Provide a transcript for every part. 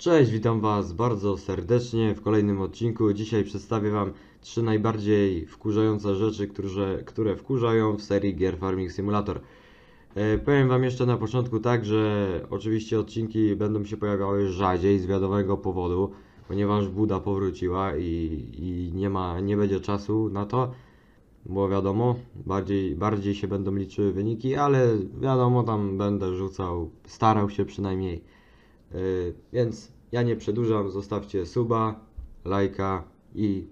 Cześć, witam Was bardzo serdecznie w kolejnym odcinku. Dzisiaj przedstawię Wam trzy najbardziej wkurzające rzeczy, które, które wkurzają w serii gier Farming Simulator. E, powiem Wam jeszcze na początku tak, że oczywiście odcinki będą się pojawiały rzadziej z wiadomego powodu, ponieważ Buda powróciła i, i nie ma, nie będzie czasu na to, bo wiadomo, bardziej, bardziej się będą liczyły wyniki, ale wiadomo, tam będę rzucał, starał się przynajmniej. Yy, więc ja nie przedłużam, zostawcie suba, lajka i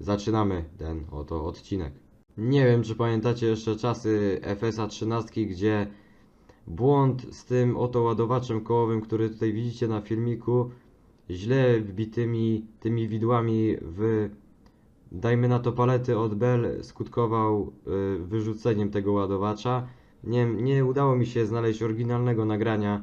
zaczynamy ten oto odcinek. Nie wiem, czy pamiętacie jeszcze czasy FSA 13, gdzie błąd z tym oto ładowaczem kołowym, który tutaj widzicie na filmiku, źle wbitymi tymi widłami w dajmy na to palety od Bell skutkował y, wyrzuceniem tego ładowacza. Nie, nie udało mi się znaleźć oryginalnego nagrania,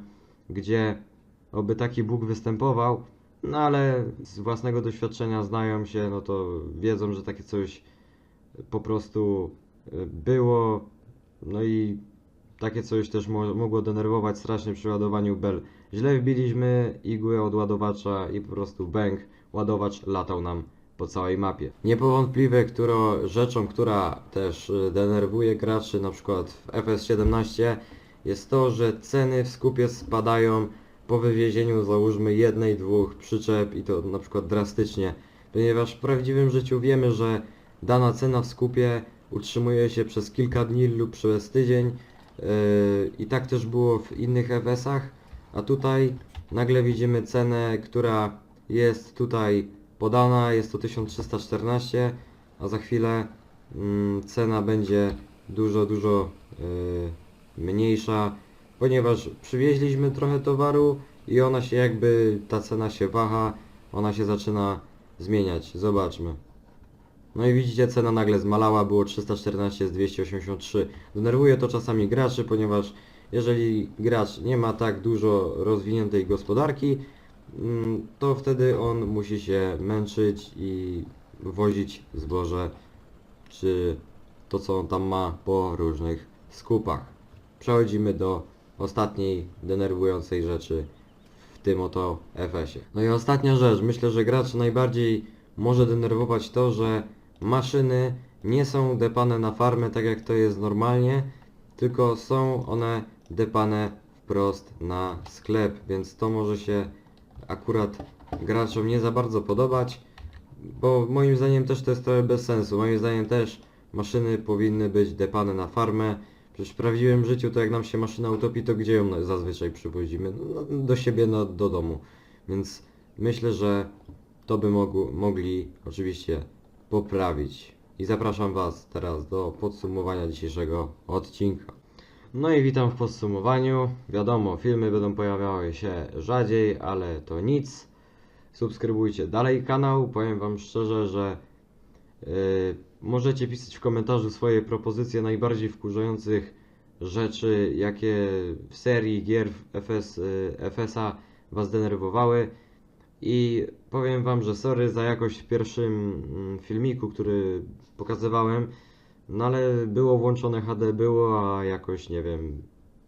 gdzie oby taki bóg występował, no ale z własnego doświadczenia znają się, no to wiedzą, że takie coś po prostu y, było, no i takie coś też mo mogło denerwować strasznie przy ładowaniu Bell. Źle wbiliśmy igły od ładowacza i po prostu bęk, ładowacz latał nam po całej mapie. Niepowątpliwie którą rzeczą, która też y, denerwuje graczy, na przykład w FS17, jest to, że ceny w skupie spadają po wywiezieniu załóżmy jednej, dwóch przyczep i to na przykład drastycznie, ponieważ w prawdziwym życiu wiemy, że dana cena w skupie utrzymuje się przez kilka dni lub przez tydzień yy, i tak też było w innych FS-ach, a tutaj nagle widzimy cenę, która jest tutaj podana, jest to 1314, a za chwilę mm, cena będzie dużo, dużo yy, mniejsza, ponieważ przywieźliśmy trochę towaru i ona się jakby, ta cena się waha, ona się zaczyna zmieniać. Zobaczmy. No i widzicie, cena nagle zmalała, było 314 z 283. Denerwuje to czasami graczy, ponieważ jeżeli gracz nie ma tak dużo rozwiniętej gospodarki, mm, to wtedy on musi się męczyć i wozić zboże, czy to co on tam ma po różnych skupach. Przechodzimy do ostatniej denerwującej rzeczy w tym oto FS-ie. No i ostatnia rzecz, myślę, że graczy najbardziej może denerwować to, że maszyny nie są depane na farmę tak jak to jest normalnie, tylko są one depane wprost na sklep, więc to może się akurat graczom nie za bardzo podobać, bo moim zdaniem też to jest trochę bez sensu. Moim zdaniem też maszyny powinny być depane na farmę. Przecież w prawdziwym życiu to jak nam się maszyna utopi, to gdzie ją zazwyczaj przywozimy? No, do siebie, no, do domu. Więc myślę, że to by mogło, mogli oczywiście poprawić. I zapraszam Was teraz do podsumowania dzisiejszego odcinka. No i witam w podsumowaniu. Wiadomo, filmy będą pojawiały się rzadziej, ale to nic. Subskrybujcie dalej kanał. Powiem Wam szczerze, że yy, możecie pisać w komentarzu swoje propozycje najbardziej wkurzających rzeczy, jakie w serii gier FS, yy, FS-a Was denerwowały. I powiem Wam, że sorry za jakość w pierwszym mm, filmiku, który pokazywałem, no ale było włączone HD, było, a jakoś nie wiem,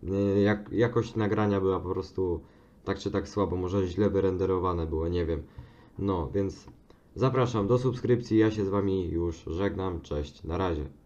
y, jak, jakość nagrania była po prostu tak czy tak słabo, może źle wyrenderowane było, nie wiem. No, więc zapraszam do subskrypcji, ja się z Wami już żegnam, cześć, na razie.